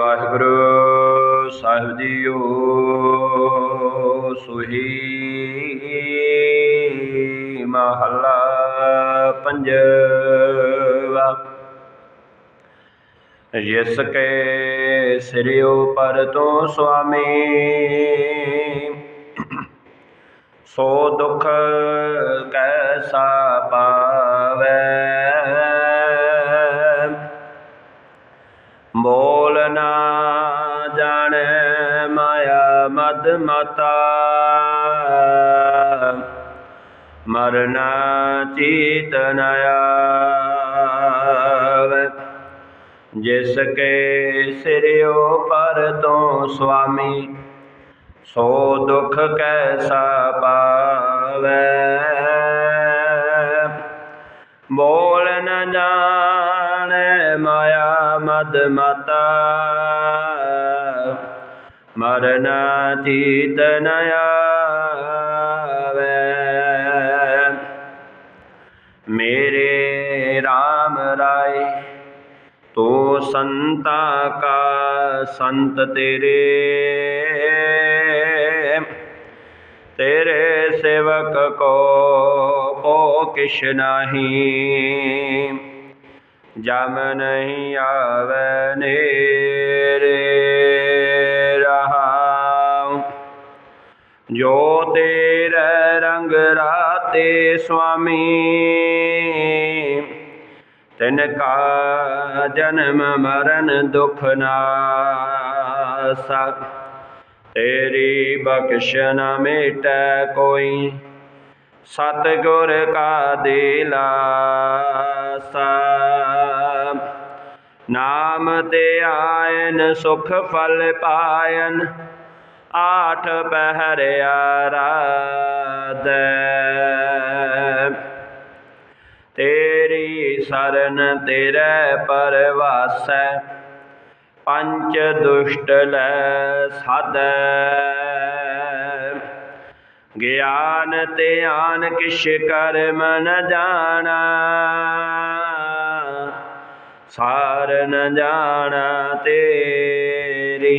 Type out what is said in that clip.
ਵਾਹਿਗੁਰੂ ਸਾਹਿਬ JIO, Suhi ਮਹੱਲਾ ਪੰਜਵਾ। ਜਿਸ ਕੇ ਸਿਰਿਓ ਪਰ ਤੋਂ ਸੁਆਮੀ, ਸੋ ਦੁਖ ਕੈਸਾ ਪਾ ਮਦ ਮਤਾ। ਮਰਨਾ ਚੀਤ ਨ ਆਵੈ। ਜਿਸ ਕੇ ਸਿਰਿਓ ਪਰ ਤੋਂ ਸੁਆਮੀ, ਸੋ ਦੁਖ ਕੈਸਾ ਪਾਵੈ। ਬੋਲ ਨ ਜਾਣੈ ਮਾਇਆ ਮਦ ਮਤਾ। ਮਰਨਾ ਚੀਤ ਨ ਆਵੈ ਮੇਰੇ RAM ਰਾਏ ਤੋ ਸੰਤਾ ਕਾ ਸੰਤ ਤੇਰੇ ਤੇਰੇ ਸੇਵਕ ਕੋ ਪੋ ਕਿਛ ਨਾਹੀ ਜੋ ਤੇਰੇ ਰੰਗ ਰਾਤੇ ਸੁਆਮੀ, ਤਿਨ ਕਾ ਜਨਮ ਮਰਨ ਦੁਖ ਨਾਸਾ ਤੇਰੀ ਬਖਸ਼ ਨ ਮਿਟੈ ਕੋਈ ਸਤ ਗੁਰ ਕਾ ਦਿਲਾਸਾ। ਨਾਮ ਤੇ ਆਇਨ ਸੁਖ ਫਲ ਪਾਇਨ ਆਠ ਪਹਿਰਿਆ ਰਾਧੈ ਤੇਰੀ ਸਰਨ ਤੇਰੇ ਪਰਵਾਸੈ ਪੰਚ ਦੁਸ਼ਟ ਲੈ ਸਦ। ਗਿਆਨ ਧਿਆਨ ਕਿਛ ਕਰਮ ਨ ਜਾਣਾ, ਸਾਰ ਨ ਜਾਣਾ ਤੇਰੀ।